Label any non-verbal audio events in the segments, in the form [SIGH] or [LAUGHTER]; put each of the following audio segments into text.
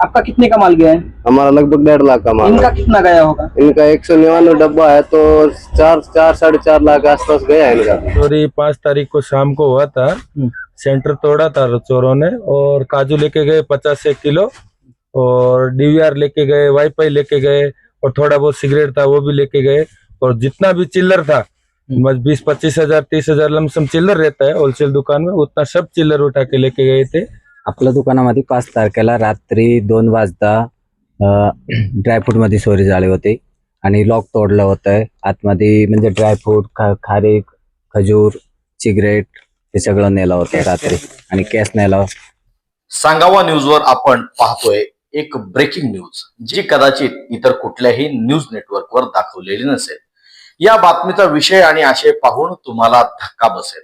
आपका कितने का माल गया है? हमारा लगभग डेढ़ लाख का माल इनका कितना गया होगा? इनका एक सौ निन्यानवे डब्बा है तो चार चार साढ़े चार लाख के आसपास गया है इनका। चोरी पाँच तारीख को शाम को हुआ था। सेंटर तोड़ा था चोरों ने और काजू लेके गए पचास एक किलो और डीवीआर लेके गए वाईफाई लेके गए और थोड़ा बहुत सिगरेट था वो भी लेके गए और जितना भी चिल्लर था बस बीस पच्चीस हज़ार तीस हज़ार लमसम चिल्लर रहता है होलसेल दुकान में उतना सब चिल्लर उठा के लेके गए थे। आपल्या दुकानामध्ये पाच तारखेला रात्री दोन वाजता ड्रायफ्रूटमध्ये चोरी झाली होती. आणि लॉक तोडलं होतं. आतमध्ये म्हणजे ड्रायफ्रूट खा खारीक खजूर सिगरेट हे सगळं नेलं होतं रात्री. आणि कॅश नेला सांगावा न्यूजवर आपण पाहतोय एक ब्रेकिंग न्यूज जी कदाचित इतर कुठल्याही न्यूज नेटवर्कवर दाखवलेली नसेल. या बातमीचा विषय आणि आशय पाहून तुम्हाला धक्का बसेल.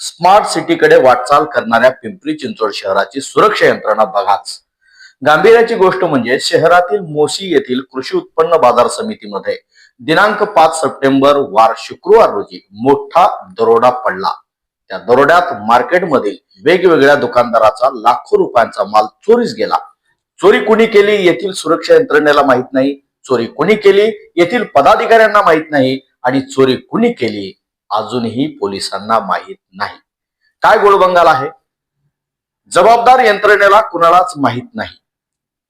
स्मार्ट सिटीकडे वाटचाल करणाऱ्या पिंपरी चिंचवड शहराची सुरक्षा यंत्रणा बघाच. गांभीर्याची गोष्ट म्हणजे शहरातील मोशी येथील कृषी उत्पन्न बाजार समितीमध्ये दिनांक पाच सप्टेंबर वार शुक्रवार रोजी मोठा दरोडा पडला. त्या दरोड्यात मार्केटमधील वेगवेगळ्या दुकानदाराचा लाखो रुपयांचा माल चोरीस गेला. चोरी कुणी केली येथील सुरक्षा यंत्रणेला माहीत नाही. चोरी कुणी केली येथील पदाधिकाऱ्यांना माहीत नाही. आणि चोरी कुणी केली अजूनही पोलिसांना माहीत नाही. काय गोळबंगाल आहे? जबाबदार यंत्रणेला कुणालाच माहीत नाही.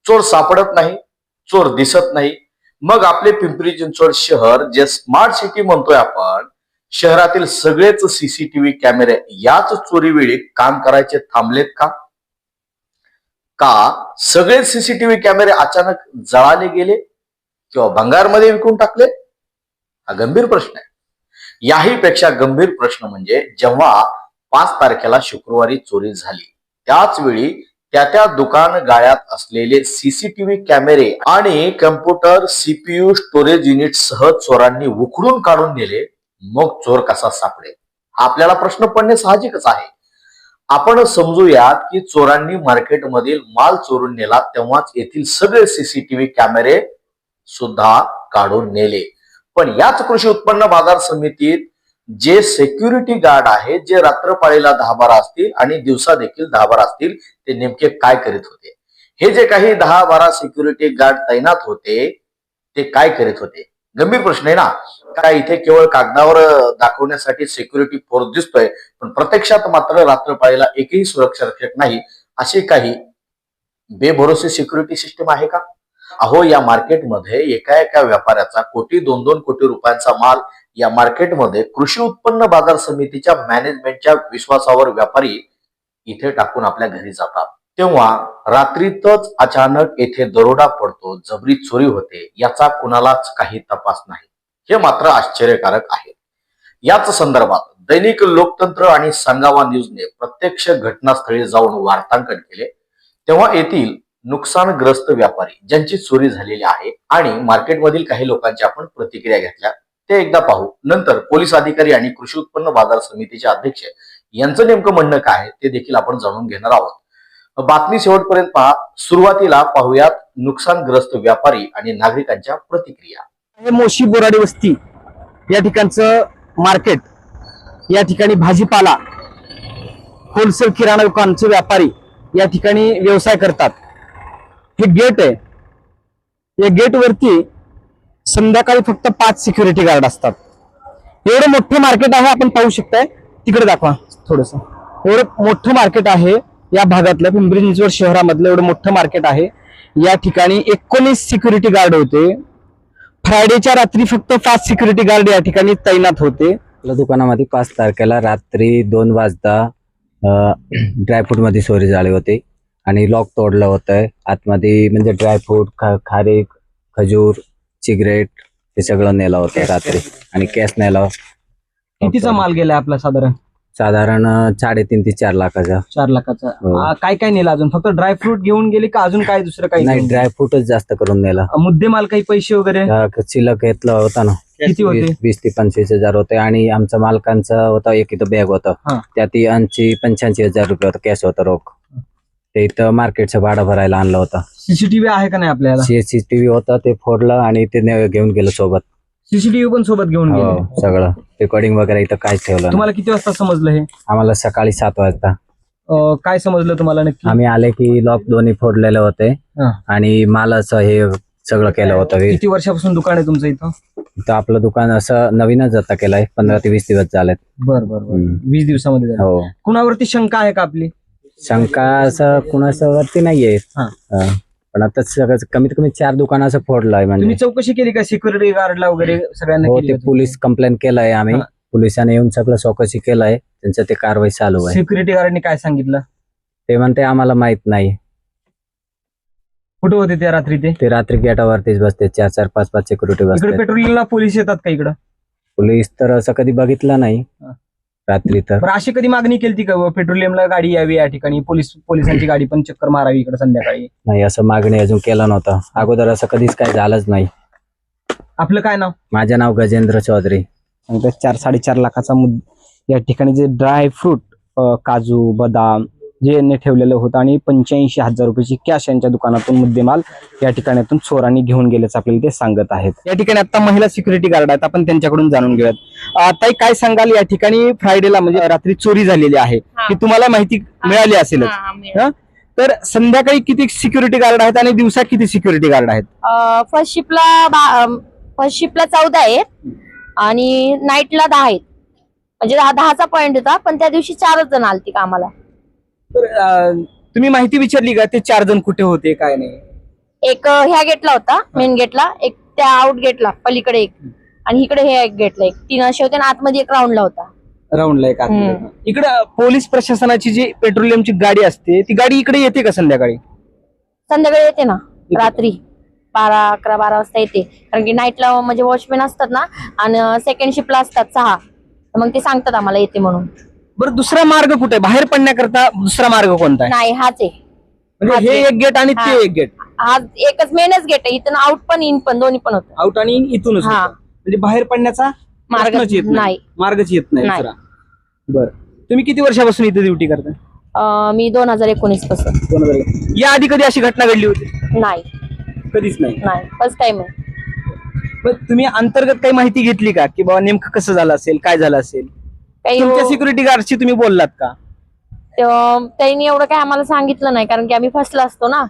चोर सापडत नाही चोर दिसत नाही. मग आपले पिंपरी चिंचवड शहर जे स्मार्ट सिटी म्हणतोय आपण शहरातील सगळेच सीसीटीव्ही कॅमेरे याच चोरीवेळी काम करायचे थांबलेत का? का सगळेच सीसीटीव्ही कॅमेरे अचानक जळाले गेले किंवा भंगारमध्ये विकून टाकले? हा गंभीर प्रश्न आहे. याही पेक्षा गंभीर प्रश्न म्हणजे जेव्हा पाच तारखेला शुक्रवारी चोरी झाली त्याच वेळी त्या त्या दुकान गाळ्यात असलेले सीसीटीव्ही कॅमेरे आणि कम्प्युटर सीपीयू स्टोरेज युनिट सह चोरांनी उखडून काढून नेले मग चोर कसा सापडेल? आपल्याला प्रश्न पडणे साहजिकच आहे. आपण समजूयात की चोरांनी मार्केटमधील माल चोरून नेला तेव्हाच येथील सगळे सीसीटीव्ही कॅमेरे सुद्धा काढून नेले. पण याच कृषी उत्पन्न बाजार समितीत जे सेक्युरिटी गार्ड आहे जे रात्रपाळीला दहा बारा असतील आणि दिवसा देखील दहा बारा असतील ते नेमके काय करीत होते? हे जे काही दहा बारा सिक्युरिटी गार्ड तैनात होते ते काय करीत होते? गंभीर प्रश्न आहे ना? काय इथे केवळ कागदावर दाखवण्यासाठी सिक्युरिटी फोर्स दिसतोय पण प्रत्यक्षात मात्र रात्रपाळीला एकही सुरक्षा रक्षक नाही अशी काही बेभरोसे सिक्युरिटी सिस्टम आहे का? अहो या मार्केटमध्ये एका एका व्यापाऱ्याचा कोटी दोन दोन कोटी रुपयांचा माल या मार्केटमध्ये कृषी उत्पन्न बाजार समितीच्या मॅनेजमेंटच्या विश्वासावर व्यापारी इथे टाकून आपल्या घरी जातात. तेव्हा रात्रीतच अचानक येथे दरोडा पडतो जबरी चोरी होते याचा कुणालाच काही तपास नाही. हे मात्र आश्चर्यकारक आहे. याच संदर्भात दैनिक लोकतंत्र आणि संगावा न्यूजने प्रत्यक्ष घटनास्थळी जाऊन वार्तांकन केले. तेव्हा येथील नुकसानग्रस्त व्यापारी ज्यांची चोरी झालेली आहे आणि मार्केटमधील काही लोकांच्या आपण प्रतिक्रिया घेतल्या ते एकदा पाहू. नंतर पोलीस अधिकारी आणि कृषी उत्पन्न बाजार समितीचे अध्यक्ष यांचं नेमकं म्हणणं काय आहे ते देखील आपण जाणून घेणार आहोत. बातमी शेवटपर्यंत पहा. सुरुवातीला पाहूयात नुकसानग्रस्त व्यापारी आणि नागरिकांच्या प्रतिक्रिया. हे मोशी बोराडी वस्ती या ठिकाणचं मार्केट या ठिकाणी भाजीपाला होलसेल किराणा दुकानचे व्यापारी या ठिकाणी व्यवसाय करतात. हे गेट आहे. या गेटवरती संध्याकाळी फक्त पाच सिक्युरिटी गार्ड असतात. एवढं मोठं मार्केट आहे आपण पाहू शकताय. तिकडे दाखवा थोडस. एवढं मोठं मार्केट आहे या भागातलं. पिंपरी चिंचवड शहरामधलं एवढं मोठं मार्केट आहे. या ठिकाणी एकोणीस सिक्युरिटी गार्ड होते. फ्रायडेच्या रात्री फक्त पाच सिक्युरिटी गार्ड या ठिकाणी तैनात होते. आपल्या दुकानामध्ये पाच तारखेला रात्री दोन वाजता ड्रायफ्रूट [CLEARS THROAT] मध्ये चोरी झाली होती. आणि लॉक तोडलं होतं आतमध्ये म्हणजे ड्रायफ्रूट खा खारीक खजूर सिगरेट हे सगळं नेलं होतं रात्री. आणि कॅश नेला. कितीचा माल गेलाय आपला साधारण? साधारण साडेतीन ते चार लाखाचा. चार लाखाचा. हो. आ, काय काय नेलं अजून? फक्त ड्रायफ्रूट घेऊन गेले का अजून काय दुसरं काही नाही? ड्रायफ्रूटच जास्त करून नेला. मुद्देमाल काही पैसे वगैरे? अं, चिलक घेतलं होतं ना. किती होते? वीस वीस ते पंचवीस हजार होते. आणि आमचं मालकांचं होतं एक इथं बॅग होतं. हा. त्यात ऐंशी पंच्याऐंशी हजार रुपये होतं कॅश होतं रोख. ते इथं मार्केटचं भाडं भरायला आणलं होतं. सीसीटीव्ही आहे का नाही आपल्याला? सीसीटीव्ही होतं ते फोडलं आणि ते ने- घेऊन गेलं सोबत. सीसीटीव्ही पण सोबत घेऊन हो, गेले. सगळं. रेकॉर्डिंग वगैरे इथं काहीच ठेवलं नाही. तुम्हाला किती वाजता समजलं हे? आम्हाला सकाळी सात वाजता. अं, काय समजलं तुम्हाला नक्की? आम्ही आले की लॉक दोन्ही फोडलेले होते. हा. आणि मालाचं हे सगळं केलं होतं. हे. किती वर्षापासून दुकान आहे तुमचं इथं? तर आपलं दुकान असं नवीनच आता केलंय. पंधरा ते वीस दिवस झालेत. बर बर बर. हम्म. वीस दिवसामध्ये झालं. हो. कुणावरती शंका आहे का आपली? शंका असं कुणाच्या वरती नाहीये. हा. हा. पण आता सगळं कमीत कमी चार दुकान असं फोडलंय म्हणजे. तुम्ही चौकशी केली का सिक्युरिटी गार्डला वगैरे सगळ्यांना हो केली ते? पोलीस कंप्लेंट केलंय आम्ही. हा. पोलिसांनी येऊन सगळं चौकशी केलंय. त्यांचं ते कारवाई चालू आहे. सिक्युरिटी गार्डने काय सांगितलं? ते म्हणते आम्हाला माहीत नाही. कुठे होते त्या रात्री ते? ते रात्री गेटावरतीच बसते. चार चार पाच पाच सिक्युरिटी इकडे बसते. पेट्रोलिंगला पोलीस येतात का इकडं? पोलीस तर असं कधी बघितलं नाही. हा. रात्री तर. बरं अशी कधी मागणी केली का? बुवा, पेट्रोलियमला गाडी यावी या ठिकाणी? पोलीस पोलिसांची गाडी पण चक्कर मारावी इकडे संध्याकाळी. नाही असं मागणी अजून केलं नव्हतं. अगोदर असं कधीच काय झालंच नाही. आपलं काय नाव? माझं नाव गजेंद्र चौधरी. चार साडेचार लाखाचा मुद या ठिकाणी जे ड्राय फ्रूट काजू बदाम जे यांनी ठेवलेलं होतं आणि पंच्याऐंशी हजार रुपयाची कॅश यांच्या दुकानातून मुद्देमाल या ठिकाणातून चोरांनी घेऊन गेल्याचं आपल्याला ते सांगत आहेत. या ठिकाणी आता महिला सिक्युरिटी गार्ड आहेत. आपण त्यांच्याकडून जाणून घेऊयात. ताई काय सांगाल या ठिकाणी? फ्रायडेला म्हणजे रात्री चोरी झालेली आहे. हा. की तुम्हाला माहिती मिळाली असेलच. तर संध्याकाळी किती सिक्युरिटी गार्ड आहेत आणि दिवसा किती सिक्युरिटी गार्ड आहेत? फर्स्ट शिपला फर्स्ट शिपला चौदा आहेत आणि नाईटला दहा आहेत. म्हणजे दहा दहाचा पॉइंट होता पण त्या दिवशी चारच जण आलती कामाला. तर तुम्ही माहिती विचारली का? ते चार जण कुठे होते काय नाही? एक ह्या गेटला होता मेन गेटला. एक त्या आउट गेटला पलीकडे एक. आणि इकडे हे एक गेटला एक. तीन असे होते आणि आतमध्ये एक राऊंडला होता. राऊंडला एक. हम्म. इकडं पोलीस प्रशासनाची जी पेट्रोलियमची गाडी असते ती गाडी इकडे येते का संध्याकाळी? संध्याकाळी येते ना रात्री. बारा अकरा बारा वाजता येते. कारण की नाईटला म्हणजे वॉचमॅन असतात ना आणि सेकंड शिपला असतात सहा. तर मग ते सांगतात आम्हाला येते म्हणून. बरं दुसरा मार्ग कुठे? बाहेर पडण्याकरता दुसरा मार्ग कोणता आहे? नाही हाच आहे. म्हणजे हे एक गेट आणि ते. एक गेट हा एकच मेनच गेट आहे. इथून आउट पण इन पण दोन्ही पण होत. आउट आणि इथूनच हा. होतं. म्हणजे बाहेर पडण्याचा मार्ग प्रश्नच येत नाही. मार्गच येत नाही नाही. दुसरा. बर. तुम्ही किती वर्षापासून इथे ड्युटी करता मी दोन हजार एकोणीसपासून. दोन हजार एक. या आधी कधी अशी घटना घडली होती? नाही. कधीच नाही. नाही. फर्स्ट टाइम आहे. तुम्ही अंतर्गत काही माहिती घेतली का? की बाबा नेमकं कसं झालं असेल? काय झालं असेल? काही तुमच्या हो- सिक्युरिटी गार्डशी तुम्ही बोललात का? त्यांनी एवढं काय आम्हाला सांगितलं नाही कारण की आम्ही फर्स्टला असतो ना.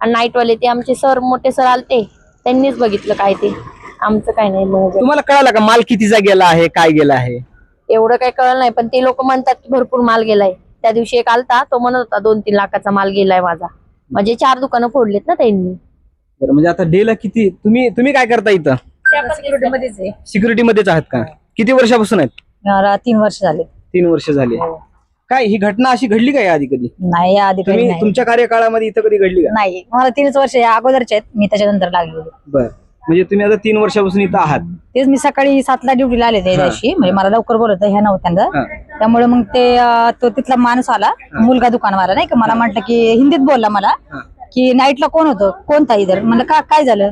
आणि नाईट वाले ते आमचे सर मोठे सर आलते. त्यांनीच बघितलं काय ते. आमचं काय नाही मग. तुम्हाला कळालं का माल कितीचा गेला आहे काय गेला आहे? एवढं काही कळलं नाही पण ते लोक म्हणतात की भरपूर माल गेलाय. त्या दिवशी एक आलता तो म्हणत होता दोन तीन लाखाचा माल गेलाय माझा. म्हणजे चार दुकानं फोडलेत ना त्यांनी. बरं म्हणजे आता डेला किती तुम्ही तुम्ही काय करता इथं? सिक्युरिटीमध्येच आहे. सिक्युरिटी मध्येच आहात का? किती वर्षापासून आहेत? मला तीन वर्ष झाले. तीन वर्ष झाली. काय ही घटना अशी घडली का या आधी कधी? नाही या आधी तुम्ही नाही. तुमच्या कार्यकाळामध्ये इथं कधी घडली का? नाही मला तीनच वर्ष या अगोदरचे आहेत. मी त्याच्यानंतर लागलेले. बर. म्हणजे तुम्ही आता तीन वर्षापासून इथं आहात. तेच मी सकाळी सातला ड्युटीला आले त्या दिवशी. म्हणजे मला लवकर बोलत ह्या नव्हत्यांदा हा. त्यामुळे मग ते अं, तो तिथला माणूस आला मुलगा दुकानवाला नाही का? मला म्हटलं की हिंदीत बोलला मला हा. की नाईटला कोण होतं? कोणता इधर? म्हणलं का काय झालं?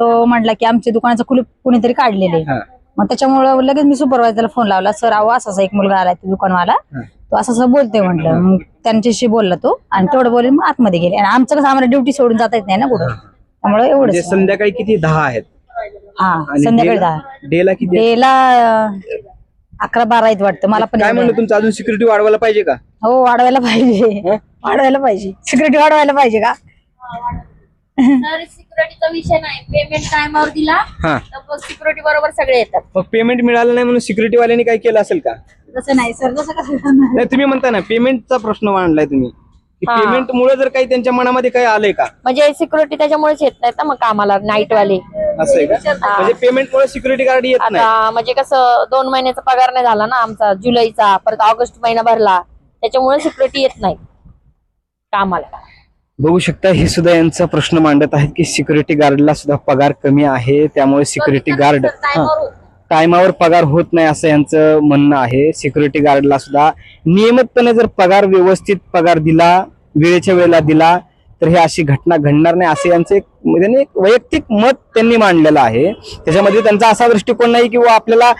तो म्हटला की आमच्या दुकानाचं कुलूप कोणीतरी काढलेले हा. मग त्याच्यामुळं लगेच मी सुपरवायझरला फोन लावला सर अहो असा एक मुलगा आलाय तो दुकानवाला. हा. तो असं असं बोलतोय म्हटलं. मग त्यांच्याशी बोलला तो आणि तेवढं बोलले मग आतमध्ये गेले. आणि आमचं कसं आम्हाला ड्युटी सोडून जाता येत नाही ना कुठं. त्यामुळे म्हणजे एवढंच संध्याकाळी किती? दहा आहेत. हा आणि संध्याकाळी दहा. डेला किती? डेला अं, अकरा बारा आहेत वाटतं. मला पण काय एवढं म्हणलं. तुमचं? अजून सिक्युरिटी वाढवायला पाहिजे का? हो वाढवायला पाहिजे. वाढवायला पाहिजे. सिक्युरिटी वाढवायला पाहिजे का? तर सिक्युरिटीचा विषय नाही पेमेंट टायमावर दिला. हा. तर सिक्युरिटी बरोबर सगळे येतात. मग पेमेंट मिळालं नाही म्हणून सिक्युरिटी वाल्यांनी काय केलं असेल का? तसं नाही सर तसं कसं करणार? नाही तुम्ही म्हणता ना पेमेंटचा प्रश्न मांडलाय तुम्ही. हा. पेमेंट मुळे जर काही त्यांच्या मनामध्ये काही आलंय का? म्हणजे सिक्युरिटी त्याच्यामुळेच येत नाहीत ना मग कामाला नाईट वाले असं आहे का म्हणजे पेमेंट मुळे सिक्युरिटी गार्ड येत नाही. आता म्हणजे कसं दोन महिन्याचा पगार नाही झाला ना आमचा जुलैचा परत ऑगस्ट महिना भरला. त्याच्यामुळे सिक्युरिटी येत नाही कामाला. बघू शकता हे सुद्धा यांचा प्रश्न मांडत आहेत की सिक्युरिटी गार्डला सुद्धा पगार कमी आहे त्यामुळे सिक्युरिटी गार्ड टायमावर पगार होत नाही असं यांचं म्हणणं आहे. सिक्युरिटी गार्डला सुद्धा नियमितपणे जर पगार व्यवस्थित पगार दिला वेळेच्या वेळेला दिला तर हे अशी घटना घडणार नाही असं यांचं एक म्हणजे एक वैयक्तिक मत त्यांनी मांडलेलं आहे. त्याच्यामध्ये त्यांचा असा दृष्टिकोन नाही की बुवा आपल्याला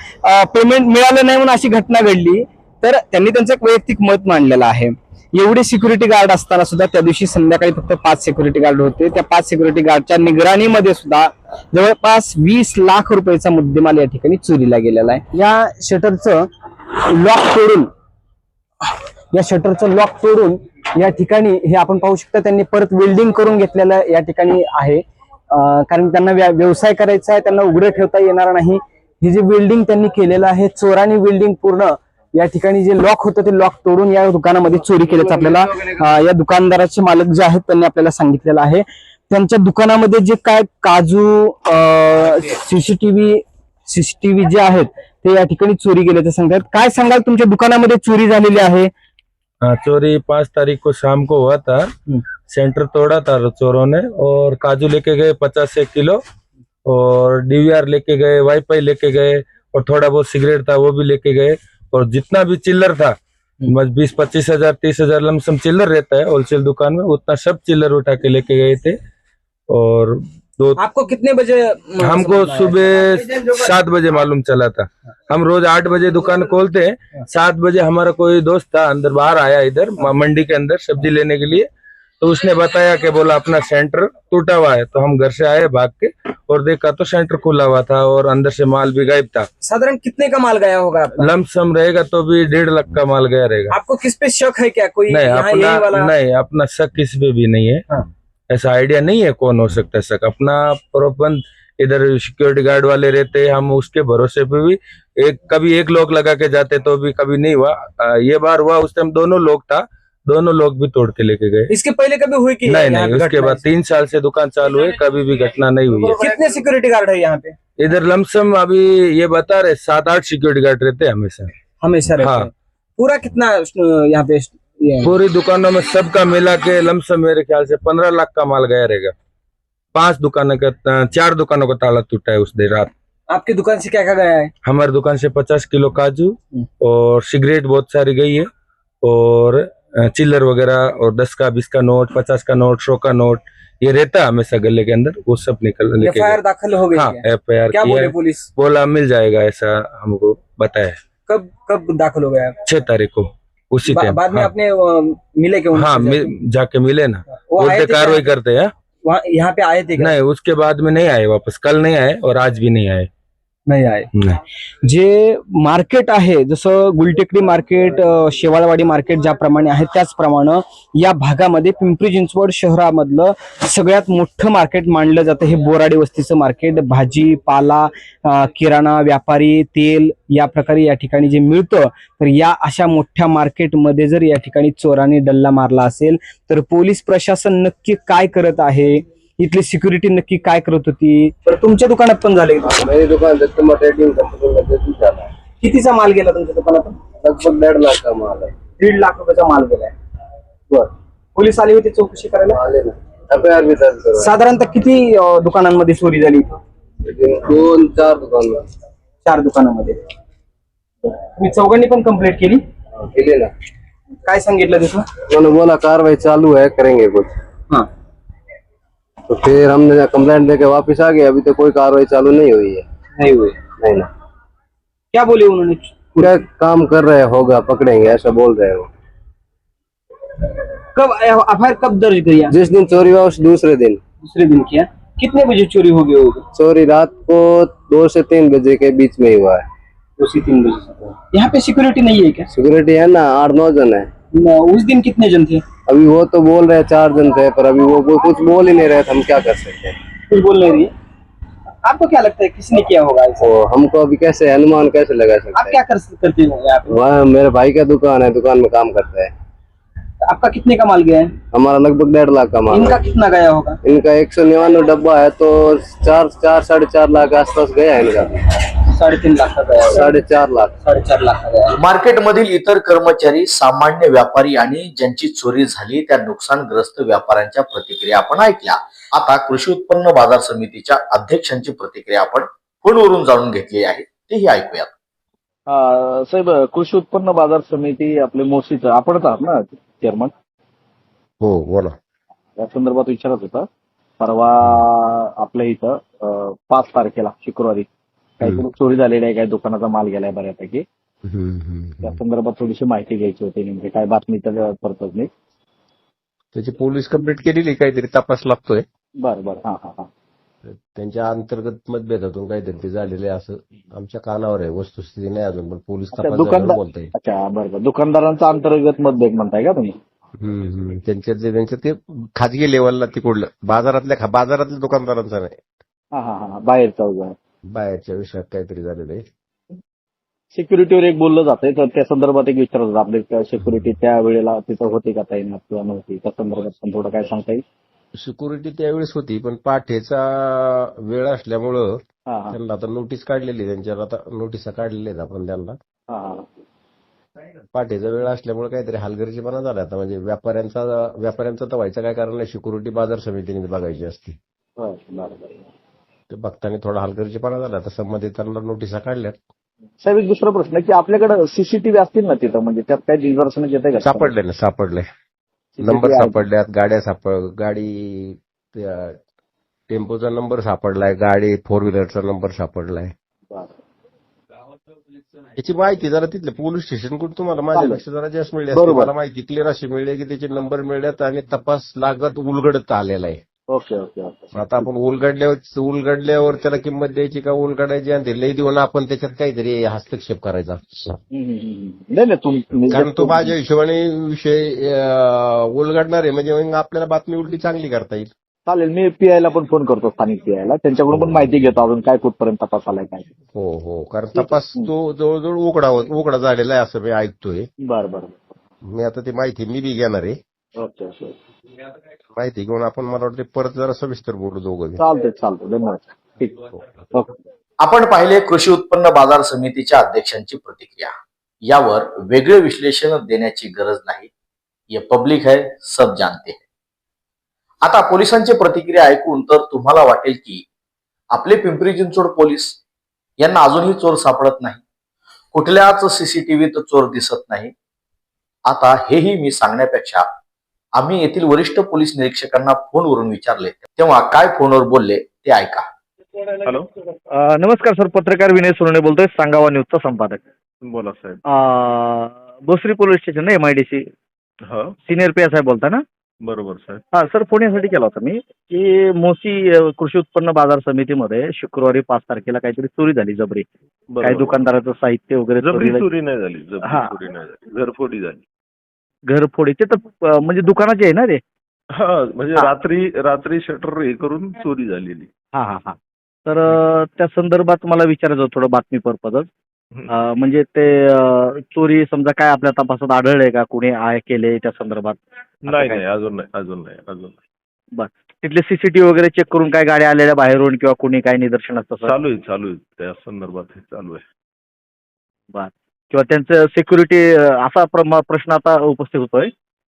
पेमेंट मिळालं नाही म्हणून अशी घटना घडली. तर त्यांनी त्यांचं एक वैयक्तिक मत मांडलेलं आहे. एवढे सिक्युरिटी गार्ड असताना सुद्धा त्या दिवशी संध्याकाळी फक्त पाच सिक्युरिटी गार्ड होते. त्या पाच सिक्युरिटी गार्डच्या निगराणीमध्ये सुद्धा जवळपास वीस लाख रुपयाचा मुद्देमाल या ठिकाणी चोरीला गेलेला आहे. या शटरचं लॉक तोडून या शटरचं लॉक तोडून या ठिकाणी हे आपण पाहू शकता त्यांनी परत वेल्डिंग करून घेतलेलं या ठिकाणी आहे. कारण त्यांना व्या- व्यवसाय करायचा आहे त्यांना उघडं ठेवता येणार नाही. ही जी वेल्डिंग त्यांनी केलेलं आहे चोरानी वेल्डिंग पूर्ण या ठिकाणी जे लॉक होतं ते लॉक तोडून या दुकानामध्ये चोरी केल्याचं आपल्याला या दुकानदाराचे मालक जे आहेत त्यांनी आपल्याला सांगितलेलं आहे. त्यांच्या दुकानामध्ये जे काय काजू सीसीटीव्ही सीसीटीव्ही जे आहेत ते या ठिकाणी चोरी गेल्याचं सांगतात. काय सांगाल तुमच्या दुकानामध्ये चोरी झालेली आहे? चोरी पाँच तारीख को शाम को हुआ था। सेंटर तोड़ा था चोरों ने और काजू लेके गए पचास एक किलो और डीवीआर लेके गए वाईफाई लेके गए और थोड़ा बहुत सिगरेट था वो भी लेके गए। और जितना भी चिल्लर था बस बीस पच्चीस हज़ार तीस हज़ार लमसम चिल्लर रहता है होलसेल दुकान में उतना सब चिल्लर उठा के लेके गए थे। और दो आपको कितने बजे हमको सुबह सात बजे मालूम चला था। हम रोज आठ बजे दुकान खोलते हैं। सात बजे हमारा कोई दोस्त था अंदर बाहर आया इधर मंडी के अंदर सब्ज़ी लेने के लिए। तो उसने बताया कि बोला अपना सेंटर टूटा हुआ है तो हम घर से आए भाग के और देखा तो सेंटर खुला हुआ था और अंदर से माल भी गायब था। साधारण कितने का माल गया होगा? लमसम रहेगा तो भी डेढ़ लाख का माल गया रहेगा। आपको किस पे शक है क्या? कोई नहीं अपना वाला नहीं अपना शक किसी पे भी नहीं है। हाँ। ऐसा आइडिया नहीं है कौन हो सकता है शक। अपना प्रबंध इधर सिक्योरिटी गार्ड वाले रहते हैं हम उसके भरोसे पे भी एक कभी एक लोग लगा के जाते तो भी कभी नहीं हुआ। ये बार हुआ उस टाइम दोनों लोग था दोनों लोग भी तोड़ के लेके गए। इसके पहले कभी हुई कि नहीं नहीं उसके बाद तीन साल से दुकान चालू है कभी भी घटना नहीं हुई है। कितने सिक्योरिटी गार्ड है यहाँ पे? इधर लमसम अभी ये बता रहे सात आठ सिक्योरिटी गार्ड रहते हैं हमेशा। हमेशा रहते हाँ। पूरा कितना यहाँ पे पूरी दुकानों में सबका मिला के लमसम मेरे ख्याल से पंद्रह लाख का माल गया रहेगा। पाँच दुकानों का चार दुकानों का ताला टूटा है उस देर रात। आपकी दुकान से क्या क्या गया है? हमारी दुकान से पचास किलो काजू हम्म। और सिगरेट बहुत सारी गई है और चिल्लर वगैरह और दस का बीस का नोट पचास का नोट सौ का नोट ये रहता है हमेशा गले के अंदर वो सब निकल एफ़ गए। दाखिल हो गई हाँ है। एफ़ आई आर क्या बोले पुलिस? बोला मिल जाएगा ऐसा हमको बताया कब कब दाखिल हो गया छह तारीख को उसी बा, टाइम बाद में हाँ, आपने मिले क्यों हाँ जाके मिले ना। वो आए कार्रवाई करते हैं। यहाँ पे आए थे नहीं उसके बाद में नहीं आए वापस कल नहीं आए और आज भी नहीं आए। नाही आहे. जे मार्केट आहे जसं गुलटेकडी मार्केट शेवाळवाडी मार्केट ज्याप्रमाणे आहे त्याचप्रमाणे या भागामध्ये पिंपरी चिंचवड शहरामधलं सगळ्यात मोठं मार्केट मानलं जातं. हे बोराडी वस्तीचं मार्केट भाजी पाला किराणा व्यापारी तेल या प्रकारे या ठिकाणी जे मिळतं तर या अशा मोठ्या मार्केटमध्ये जर या ठिकाणी चोराने डल्ला मारला असेल तर पोलीस प्रशासन नक्की काय करत आहे? इथली सिक्युरिटी नक्की काय करत होती? तर तुमच्या दुकानात पण झाले मेरी दुकान ट्रेडिंग कंपनी कितीचा माल गेला तुमच्या दुकानातून लगभग डेढ़ लाख का माल है दीड लाख रुपयाचा माल गेलाय. बर. पोलीस आली होती चौकशी करायला? माल है ना. एफ आई आर भी दर्ज करो साधारणतः किती अं, दुकानांमध्ये चोरी झाली दोन चार दुकान. चार दुकानांमध्ये. तुम्ही चौघांनी पण कंप्लेंट केली? मिले ना. काय सांगितलं तिथं? उन्होंने बोला कार्रवाई चालू है करेंगे कुछ. हाँ. तो फिर हमने कंप्लेंट लेके वापस आ गए अभी तो कोई कार्रवाई चालू नहीं हुई है। नहीं हुए नहीं ना। क्या बोले उन्होंने? पूरा काम कर रहे होगा पकड़ेंगे ऐसा बोल रहे हो। कब एफ़ कब दर्ज किया? जिस दिन चोरी हुआ उस दूसरे दिन। दूसरे दिन किया। कितने बजे चोरी हो गई होगी? चोरी रात को दो से तीन बजे के बीच में हुआ है। उसी तीन बजे से। यहाँ पे सिक्योरिटी नहीं है क्या? सिक्योरिटी है ना आठ नौ जन है। उस दिन कितने जन थे? अभी वो तो बोल रहे हैं चार दिन थे पर अभी वो, वो कुछ बोल ही नहीं रहे थे हम क्या कर सकते हैं? कुछ बोल नहीं रही है। आपको क्या लगता है किसने किया होगा ओ, हमको अभी कैसे अनुमान कैसे लगा सकते आप क्या कर करते हो यहाँ पे? वहाँ मेरे भाई का दुकान है दुकान में काम करता है। आपका कितने का माल गया है? हमारा लगभग डेढ़ लाख का माल इनका कितना गया होगा? इनका एक सौ निन्यानवे डब्बा है तो चार चार साढ़े चार लाख के आसपास गया है इनका। साढ़े तीन लाख का गया साढ़े चार लाख। साढ़े चार लाख का गया मार्केटमधील इतर कर्मचारी सामान्य व्यापारी आणि ज्यांची चोरी झाली त्या नुकसानग्रस्त व्यापाऱ्यांच्या प्रतिक्रिया आपण ऐकल्या. आता कृषी उत्पन्न बाजार समितीच्या अध्यक्षांची प्रतिक्रिया आपण फोनवरून जाणून घेतली आहे. तेही ऐकूयात. साहेब कृषी उत्पन्न बाजार समिती आपले मोशीचं आपणच आहात ना? चेअरमन हो बोला. या संदर्भात विचारत होता. परवा आपल्या इथं पाच तारखेला शुक्रवारी काहीतरी चोरी झालेली आहे काही दुकानाचा माल गेलाय बऱ्यापैकी. त्या. संदर्भात थोडीशी माहिती घ्यायची होती नेमकी काय बातमी तर परतच नाही. त्याची पोलीस कंप्लेंट केलेली काहीतरी तपास लागतोय. बरं बरं. हा हा हा. त्यांच्या अंतर्गत मतभेदातून काहीतरी ते झालेले आहे असं आमच्या कानावर आहे. वस्तुस्थिती नाही अजून पण पोलीस तपास बोलताय. अच्छा बरं बरं. दुकानदारांचा अंतर्गत मतभेद म्हणताय का तुम्ही. त्यांच्या जे त्यांच्या ते खाजगी लेवलला तिकडलं. बाजारातल्या बाजारातल्या दुकानदारांचा नाही. बाहेरचा बाहेरच्या विषयात काहीतरी झालेलं आहे. सिक्युरिटीवर एक बोललं जातंय तर त्या संदर्भात एक विचारत होतं आपले सिक्युरिटी त्या वेळेला तिथं होती का तैनात किंवा नव्हती? त्या संदर्भात पण थोडं काय सांगता येईल? सिक्युरिटी त्यावेळेस होती पण पाठेचा वेळ असल्यामुळं त्यांना आता नोटीस काढलेली आहे. त्यांच्यावर आता नोटिसा काढलेल्या आहेत आपण त्यांना. पाठीचा वेळ असल्यामुळे काहीतरी हलगर्जीपणा झाला आता म्हणजे व्यापाऱ्यांचा व्यापाऱ्यांचा तर व्हायचं काय कारण नाही सिक्युरिटी बाजार समितीने बघायची असती. ते बघताना थोडा हलगर्जीपणा झाला आता संबंधितांना नोटिसा काढल्यात. साहेब एक दुसरा प्रश्न की आपल्याकडे सीसीटीव्ही असतील ना तिथं म्हणजे त्यात काय निदर्शन येते का? सापडले ना सापडले नंबर सापडल्यात गाड्या सापड गाडी टेम्पोचा नंबर सापडलाय गाडी फोर व्हीलरचा नंबर सापडलाय. याची माहिती जरा तिथल्या पोलीस स्टेशनकडून तुम्हाला माझ्यापेक्षा जरा जास्त मिळली. मला माहिती क्लिअर अशी मिळली की त्याचे नंबर मिळल्यात आणि तपास लागत उलगडत आलेला आहे ओके ओके ओके. आता आपण उलगडल्यावर उलगडल्यावर त्याला किंमत द्यायची का उलगडायची आणि ते लई देऊन आपण त्याच्यात काहीतरी हस्तक्षेप करायचा. नाही नाही तुम कारण तो माझ्या हिशोबाने विषय अं, उलगडणार आहे. म्हणजे मग आपल्याला बातमी उलटी चांगली करता येईल. चालेल मी पीआयला पण फोन करतो स्थानिक पीआयला त्यांच्याकडून पण माहिती घेतो अजून काय कुठपर्यंत तपास आलाय काय. हो हो. कारण तपास तो जवळजवळ उघडा उघडा झालेला आहे असं मी ऐकतोय. बरं बरं. मी आता ती माहिती मी बी घेणार आहे. Okay okay. माहिती घेऊन आपण मला वाटते परत जरा सविस्तर बोलू दोघं. चालतंय चालतंय. धन्यवाद. ठीक. ओके. आपण पाहिले कृषी उत्पन्न बाजार समितीच्या अध्यक्षांची प्रतिक्रिया. यावर वेगळे विश्लेषण देण्याची गरज नाही. ये पब्लिक है सब जानते हैं आता पोलिसांची प्रतिक्रिया ऐकून तर तुम्हाला वाटेल की आपले पिंपरी चिंचवड पोलीस यांना अजूनही चोर सापडत नाही. कुठल्याच सीसीटीव्हीत चोर दिसत नाही. आता हेही मी सांगण्यापेक्षा आम्ही येथील वरिष्ठ पोलीस निरीक्षकांना फोनवरून विचारले. तेव्हा काय फोनवर बोलले ते ऐका. हॅलो नमस्कार सर पत्रकार विनय सोनवणे बोलतोय सांगावा न्यूजचा संपादक. बोला साहेब. अं, Bhosari police station M I D C हा. सिनियर पी साहेब बोलता ना? बरोबर साहेब. हा सर फोन यासाठी केला होता मी की मोसी कृषी उत्पन्न बाजार समितीमध्ये शुक्रवारी पाच तारखेला काहीतरी चोरी झाली जबरी. काही. दुकानदाराचं साहित्य वगैरे हा. चोरी नाही झाली घरफोडी झाली. घरफोडीचे तर म्हणजे दुकानाचे आहे ना ते? हा म्हणजे हा. रात्री रात्री शटर हे करून चोरी झालेली. हा हा हा. तर अं, त्या संदर्भात मला विचारायचं होतं थोडं बातमी पर्पजच हम्म. म्हणजे ते अं, चोरी समजा काय आपल्या तपासात आढळले का? कुणी आय केले त्या संदर्भात? नाही काय? नाही अजून नाही अजून नाही अजून नाही. तिथले सीसीटीव्ही वगैरे चेक करून काय गाड्या आलेल्या बाहेरून किंवा कुणी काय निदर्शनास तसं? चालू आहे चालू आहे. त्या संदर्भात हे चालू आहे. किंवा त्यांचं सिक्युरिटी असा प्रश्न आता उपस्थित होतोय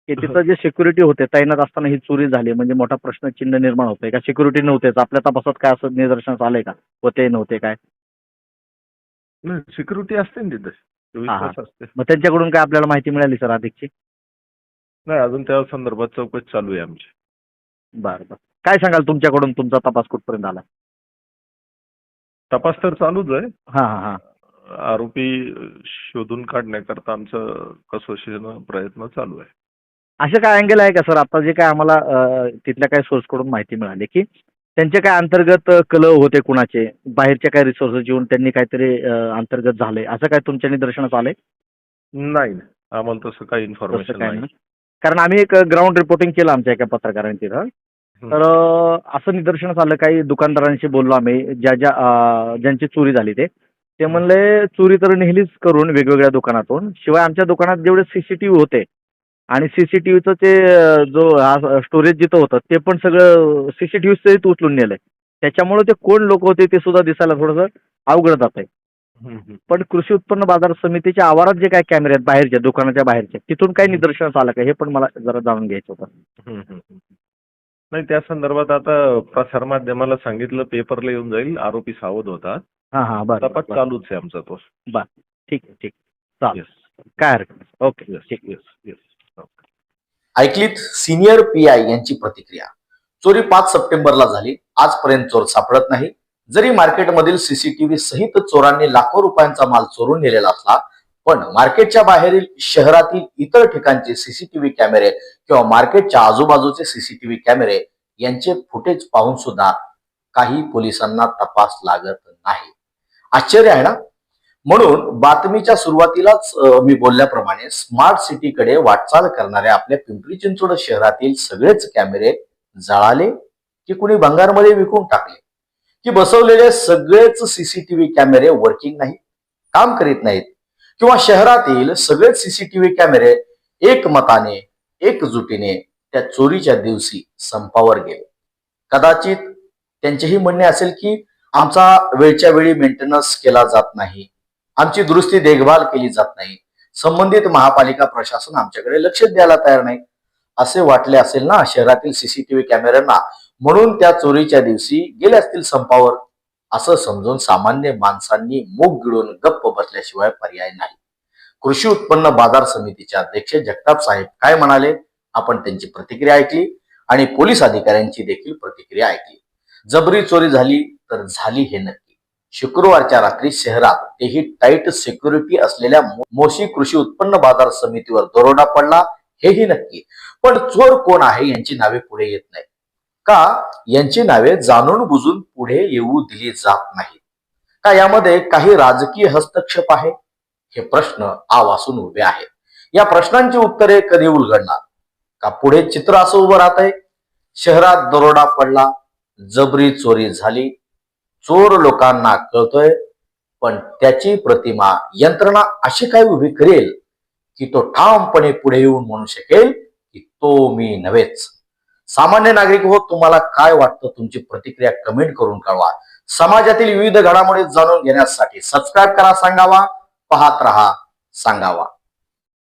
की तिथं जे सिक्युरिटी होते तैनात असताना ही चोरी झाली म्हणजे मोठा प्रश्न चिन्ह निर्माण होतोय का? सिक्युरिटी नव्हतेच. आपल्या तपासात काय असं निदर्शनास आलंय का? होते नव्हते काय? नाही सिक्युरिटी असते ना तिथे. असते. मग त्यांच्याकडून काय आपल्याला माहिती मिळाली सर अधिकची? नाही अजून त्या संदर्भात चौकशी चालू आहे आमची. बरं बरं. काय सांगाल तुमच्याकडून? तुमचा तपास कुठपर्यंत आला? तपास तर चालूच आहे. हा हा हा. आरोपी शोधून काढण्याकरता आमचं कसोशीनं प्रयत्न चालू आहे. असं काय अँगल आहे का सर? आता जे काय आम्हाला तिथल्या काही सोर्सकडून माहिती मिळाली की त्यांचे काय अंतर्गत कलह होते कुणाचे? बाहेरच्या काय रिसोर्सेस येऊन त्यांनी काहीतरी अंतर्गत झाले असं काय तुमच्या निदर्शनास आलंय? नाही. आम्हाला तसं काही इन्फॉर्मेशन काय नाही. कारण आम्ही एक ग्राउंड रिपोर्टिंग केलं आमच्या एका पत्रकारांनी तिथं. तर असं निदर्शनास आलं काही दुकानदारांशी बोललो आम्ही ज्या ज्या ज्यांची चोरी झाली ते. ते म्हणले चोरी तर नेहमीच करून वेगवेगळ्या दुकानातून. शिवाय आमच्या दुकानात जेवढे सीसीटीव्ही होते आणि सीसीटीव्हीचं ते जो हा स्टोरेज जिथं होतं ते पण सगळं सीसीटीव्ही सहित उचलून नेलंय. त्याच्यामुळे ते कोण लोक होते ते सुद्धा दिसायला थोडंसं अवघड जात आहे. पण कृषी उत्पन्न बाजार समितीच्या आवारात जे काय कॅमेरे आहेत बाहेरच्या दुकानाच्या बाहेरचे तिथून काय निदर्शनास आलं का हे पण मला जरा जाणून घ्यायचं होतं. नाही त्या संदर्भात आता प्रसारमाध्यमाला सांगितलं पेपरला येऊन जाईल आरोपी सावध होता हां हां बरं तपास बरं. चालूच आहे आमचा तो. ठीक आहे ठीक चालेल. येस काय हरकत नाही. ओके येस ठीक येस येस ऐकलीत सिनियर पी आय यांची प्रतिक्रिया. चोरी पाच सप्टेंबरला झाली. आजपर्यंत चोर सापडत नाही. जरी मार्केटमधील सीसीटीव्ही सहित चोरांनी लाखो रुपयांचा माल चोरून नेलेला असला पण मार्केटच्या बाहेरील शहरातील इतर ठिकाणचे सीसीटीव्ही कॅमेरे किंवा मार्केटच्या आजूबाजूचे सीसीटीव्ही कॅमेरे यांचे फुटेज पाहून सुद्धा काही पोलिसांना तपास लागत नाही. आश्चर्य आहे ना? म्हणून बातमीच्या सुरुवातीलाच मी बोलल्याप्रमाणे स्मार्ट सिटीकडे वाटचाल करणाऱ्या आपल्या पिंपरी चिंचवड शहरातील सगळेच कॅमेरे जळाले की कुणी भंगारमध्ये विकून टाकले? की बसवलेले सगळेच सीसीटीव्ही कॅमेरे वर्किंग नाही काम करीत नाहीत? किंवा शहरातील सगळेच सीसीटीव्ही कॅमेरे एकमताने एकजुटीने त्या चोरीच्या दिवशी संपावर गेले? कदाचित त्यांचेही म्हणणे असेल की आमचा वेळच्या वेळी मेंटेनन्स केला जात नाही. आमची दुरुस्ती देखभाल केली जात नाही. संबंधित महापालिका प्रशासन आमच्याकडे लक्ष द्यायला तयार नाही. असे वाटले असेल ना शहरातील सीसीटीव्ही कॅमेऱ्यांना. म्हणून त्या चोरीच्या दिवशी गेले असतील संपावर. असं समजून सामान्य माणसांनी मूग गिळून गप्प बसल्याशिवाय पर्याय नाही. कृषी उत्पन्न बाजार समितीचे अध्यक्ष जगताप साहेब काय म्हणाले? आपण त्यांची प्रतिक्रिया ऐकली आणि पोलीस अधिकाऱ्यांची देखील प्रतिक्रिया ऐकली. जबरी चोरी झाली तर झाली हे नक्की. शुक्रवारच्या रात्री शहरात तेही टाईट सिक्युरिटी असलेल्या मोशी कृषी उत्पन्न बाजार समितीवर दरोडा पडला हेही नक्की. पण चोर कोण आहे यांची नावे पुढे येत नाही का? यांची नावे जाणून बुजून पुढे येऊ दिली जात नाहीत. का यामध्ये काही राजकीय हस्तक्षेप आहे? हे प्रश्न आवासून उभे आहेत. या प्रश्नांची उत्तरे कधी उलगडणार? का पुढे चित्र असं उभं राहत आहे शहरात दरोडा पडला जबरी चोरी झाली. चोर लोकांना कळतोय पण त्याची प्रतिमा यंत्रणा अशी काय उभी करेल की तो ठामपणे पुढे येऊन म्हणू शकेल की तो मी नव्हेच. सामान्य नागरिक हो तुम्हाला काय वाटतं? तुमची प्रतिक्रिया कमेंट करून कळवा. समाजातील विविध घडामोडी जाणून घेण्यासाठी सबस्क्राईब करा सांगावा. पाहत रहा सांगावा.